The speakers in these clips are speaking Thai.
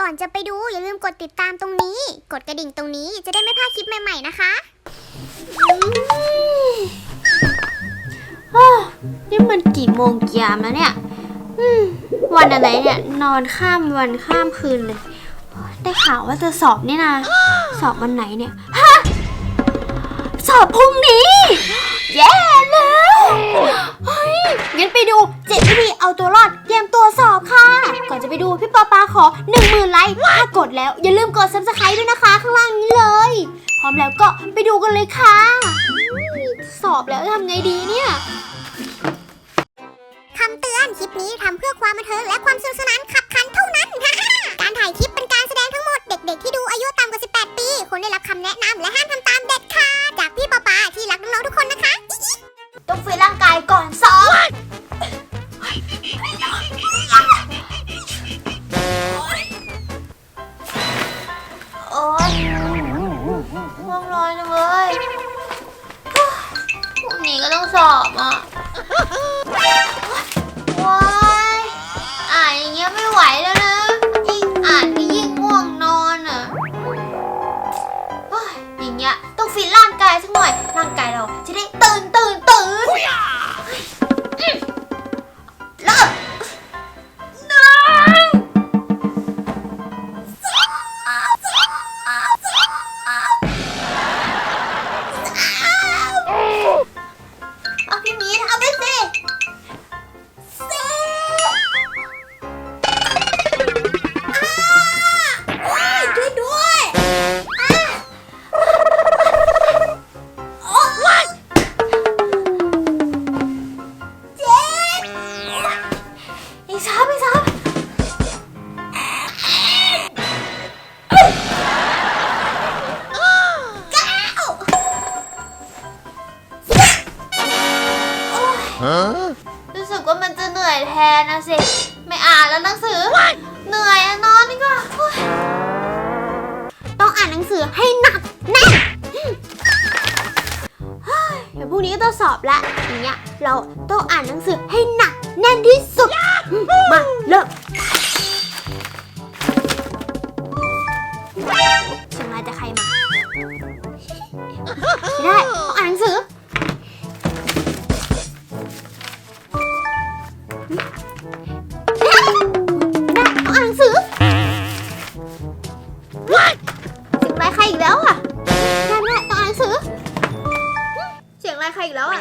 ก่อนจะไปดูอย่าลืมกดติดตามตรงนี้ กดกระดิ่งตรงนี้จะได้ไม่พลาดคลิปใหม่ๆนะคะอ้าวนี่มันกี่โมงกี่ยามแล้วเนี่ยวันอะไรเนี่ยนอนข้ามวันข้ามคืนเลย ได้ข่าวว่าจะสอบนี่นะ สอบวันไหนเนี่ยฮะสอบพรุ่งนี้ แย่แล้วเฮ้ย งั้นไปดูเจ็ดวิธีเอาตัวรอดเตรียมตัวสอบค่ะ ก่อนจะไปดูพี่ปอปาขอ 1 0,000ไลค์ถ้ากดแล้ว อย่าลืมกด subscribe ด้วยนะคะ ข้างล่างนี้เลย พร้อมแล้วก็ไปดูกันเลยค่ะอุ๊ยสอบแล้วทำไงดีเนี่ยคำเตือนคลิปนี้ทำเพื่อความบันเทิงและความสนุกสนานขับขันเท่านั้น การถ่ายคลิปเป็นการแสดงทั้งหมด เด็กๆ ที่ดูอายุต่ำกว่า 18 ปีควรได้รับคำแนะนำและห้ามทำตามเด็ดขาดจากพี่ปอปาที่รักน้องๆทุกคนนะคะ ต้องฝึกร่างกายก่อนสอบ ไม่ไหวแล้วนะ ยิ่งอ่านก็ยิ่งง่วงนอนอะเฮ้ยอย่างเงี้ยต้องฟิตร่างกายสักหน่อย ร่างกายเรา รู้สึกว่ามันจะเหนื่อยแทนนะสิ ไม่อ่านแล้วหนังสือ เหนื่อยอะนอนดีกว่าโอ๊ยต้องอ่านหนังสือให้หนักแน่นเฮ้ยเดี๋ยวพรุ่งนี้ก็ต้องสอบละอย่างเงี้ย เราต้องอ่านหนังสือให้หนักแน่นที่สุด มาเริ่ม ครอีกแล้วอะ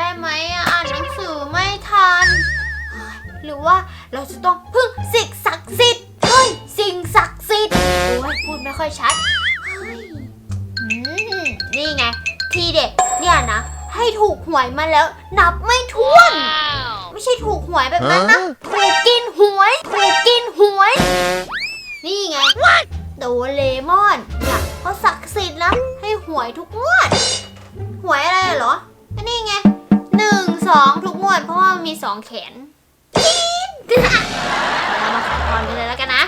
ได้ไหมอะอ่านหนังสือไม่ทันเฮ้ยหรือว่าเราจะต้องพึ่งสิ่งศักดิ์สิทธิ์เฮ้ยสิ่งศักดิ์สิทธิ์โอ้ยพูดไม่ค่อยชัดเฮ้ยอืมนี่ไง ทีเด็ดเนี่ยนะ ให้ถูกหวยมาแล้ว นับไม่ถ้วน ไม่ใช่ถูกหวยแบบนั้นนะ ถูกกินหวยถูกกินหวย นี่ไงโดเรมอนเนี่ยเขาศักดิ์สิทธิ์นะให้หวยทุกงวด หวยอะไรเหรอก็นี่ไงหนึ่ง สองทุกงวดเพราะว่ามันมีสองแขนจี๊ดเรามาขอพรกันเลยแล้วกันนะ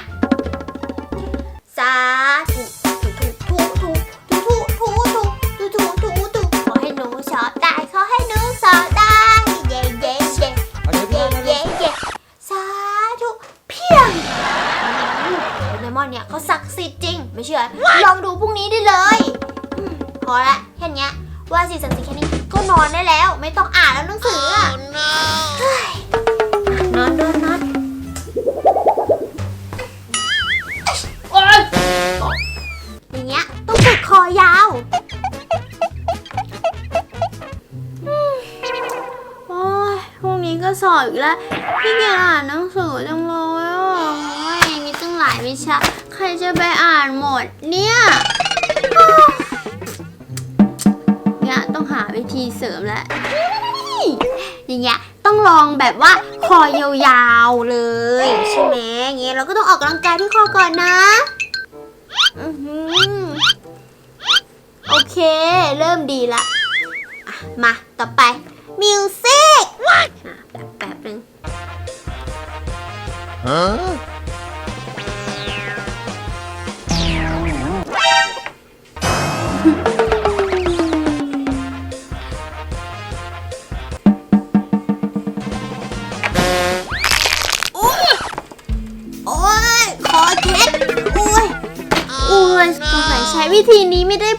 สาธุถูกถูกถูกถูกถูกถูกถูกถูกถูกถูกขอให้หนูสอบได้ขอให้หนูสอบได้เย้เย้เย้เย่เย้เยวเย้เย้สาธุเพียงเลมอนเนี่ยเขาศักดิ์สิทธิ์จริง ไม่เชื่อ ลองดูพรุ่งนี้ได้เลย พอละแค่นี้ว่าสิศักดิ์สิแค่นี้ ก็นอนได้แล้ว ไม่ต้องอ่านแล้วหนังสืออะเฮ้ยนอนนอนนอนโอ๊ยอย่างเงี้ยต้องฝึกคอยาวโอ้ยพรุ่งนี้ก็สอบอีกแล้วพี่เกียจอ่านหนังสือจังเลยอะโอ้ยมีตั้งหลายวิชา ใครจะไปอ่านหมดเนี่ย วิธีเสริมแล้วอย่างเงี้ยต้องลองแบบว่าคอยาวๆเลยใช่ไหมอย่างเงี้ยเราก็ต้องออกกำลังกายที่คอก่อนนะอือหือโอเค เริ่มดีละอะมาต่อไปมิวสิกอะแป๊บแป๊บนึง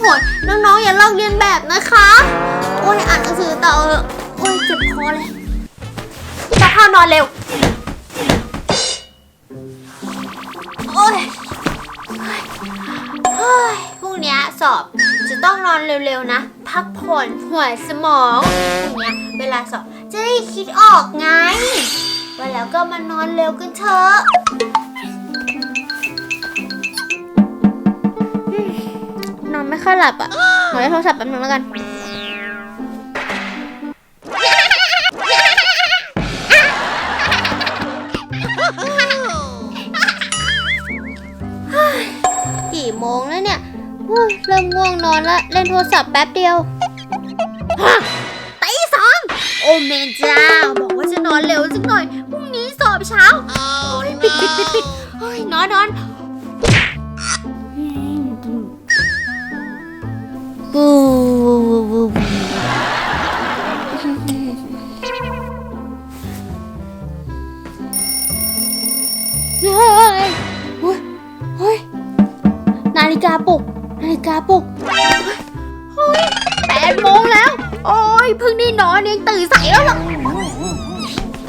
นี้ไม่ได้ผลน้องๆอย่าลอกเลียนแบบนะคะ โอ้ยอ่านหนังสือต่อเถอะโอ้ยเจ็บคอเลยจะเข้านอนเร็ว โอ้ยเฮ้ยพรุ่งเนี้ยสอบจะต้องนอนเร็วๆนะ พักผ่อนหัวสมองพรุ่งเนี้ยเวลาสอบจะได้คิดออกไงว่าแล้วก็มานอนเร็วกันเถอะ ค่อยหลับอะ ขอเล่นโทรศัพท์แป๊บนึงแล้วกันกี่โมงแล้วเนี่ยเฮ้ยเริ่มง่วงนอนแล้วเล่นโทรศัพท์แป๊บเดียวฮะตีสองโอ้เมนจ้า บอกว่าจะนอนเร็วสักหน่อย พรุ่งนี้สอบเช้า โอ้ยปิดปิดปิดปิดเฮ้ยนอนนอน โอ้ยเพิ่งได้นอนเองตื่นสายแล้วเหรอ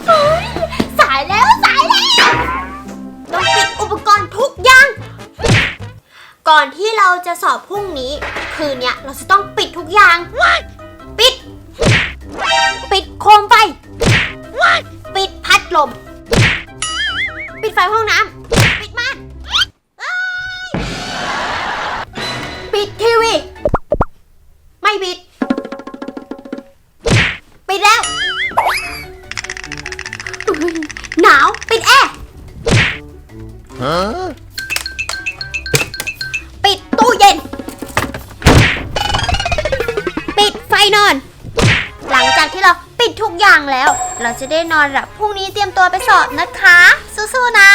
เฮ้ยสายแล้วสายแล้วต้องปิดอุปกรณ์ทุกอย่าง ก่อนที่เราจะสอบพรุ่งนี้ คืนเนี้ยเราจะต้องปิดทุกอย่าง ปิด ปิดโค ปิดตู้เย็น ปิดไฟนอน หลังจากที่เราปิดทุกอย่างแล้ว เราจะได้นอนหลับพรุ่งนี้เตรียมตัวไปสอบนะคะ สู้ๆนะ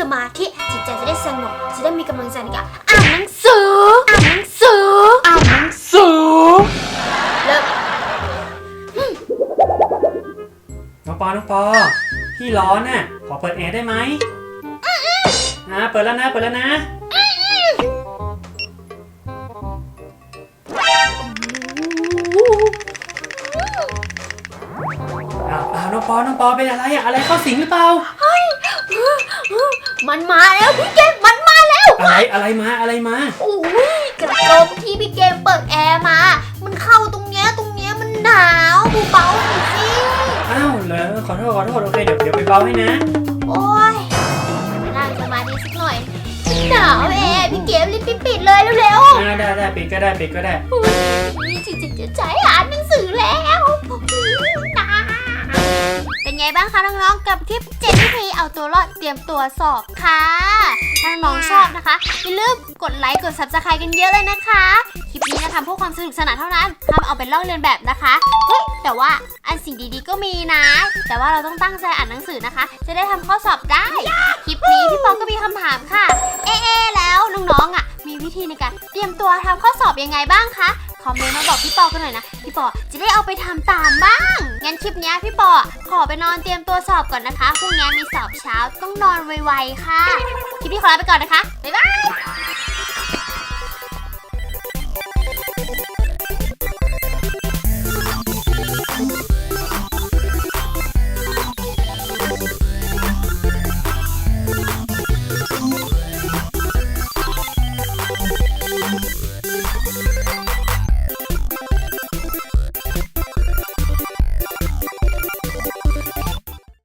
สมาธิจิตใจจะได้สงบจะได้มีกำลังใจในการอ่านหนังสืออ่านหนังสืออ่านหนังสือเริ่มน้องปอน้องปอพี่ร้อนน่ะขอเปิดแอร์ได้ไหมนะเปิดแล้วนะเปิดแล้วนะอ้าวอ้าวน้องปอน้องปอเป็นอะไรอะอะไรเข้าสิงหรือเปล่า มันมาแล้วพี่เกมมันมาแล้ว อะไรอะไรมาอะไรมาโอ้ยกระโจมที่พี่เกมเปิดแอร์มา มันเข้าตรงเนี้ยตรงเนี้ยมันหนาวเบาๆหน่อยสิอ้าวเหรอขอโทษขอโทษโอเคเดี๋ยวเดี๋ยวไปเบาให้นะ โอ้ยนั่งสมาธิสักหน่อยหนาวแอร์พี่เกมรีบปิดๆเลยเร็วๆอ่าได้ได้ปิดก็ได้ปิดก็ได้นี่จิตจิตจะใจอ่านหนังสือแล้วนะเป็น ไงบ้างคะน้องๆ กับคลิปเจ็ดวิธีเอาตัวรอดเตรียมตัวสอบค่ะถ้าน้องๆชอบนะคะอย่าลืมกดไลค์กด subscribe กันเยอะเลยนะคะ คลิปนี้นะทำเพื่อความสนุกสนานเท่านั้นห้ามเอาเป็นลอกเลียนแบบนะคะเฮ้ยแต่ว่าอันสิ่งดีๆก็มีนะ แต่ว่าเราต้องตั้งใจอ่านหนังสือนะคะ จะได้ทำข้อสอบได้ คลิปนี้พี่ปอก็มีคำถามค่ะ เอ๊แล้วน้องๆอะ มีวิธีในการเตรียมตัวทำข้อสอบยังไงบ้างคะ คอมเมนต์มาบอกพี่ปอกันหน่อยนะ พี่ปอจะได้เอาไปทำตามบ้าง งั้นคลิปนี้พี่ปอขอไปนอนเตรียมตัวสอบก่อนนะคะ พรุ่งนี้มีสอบเช้าต้องนอนไวๆค่ะ คลิปนี้ขอลาไปก่อนนะคะ บ๊ายบาย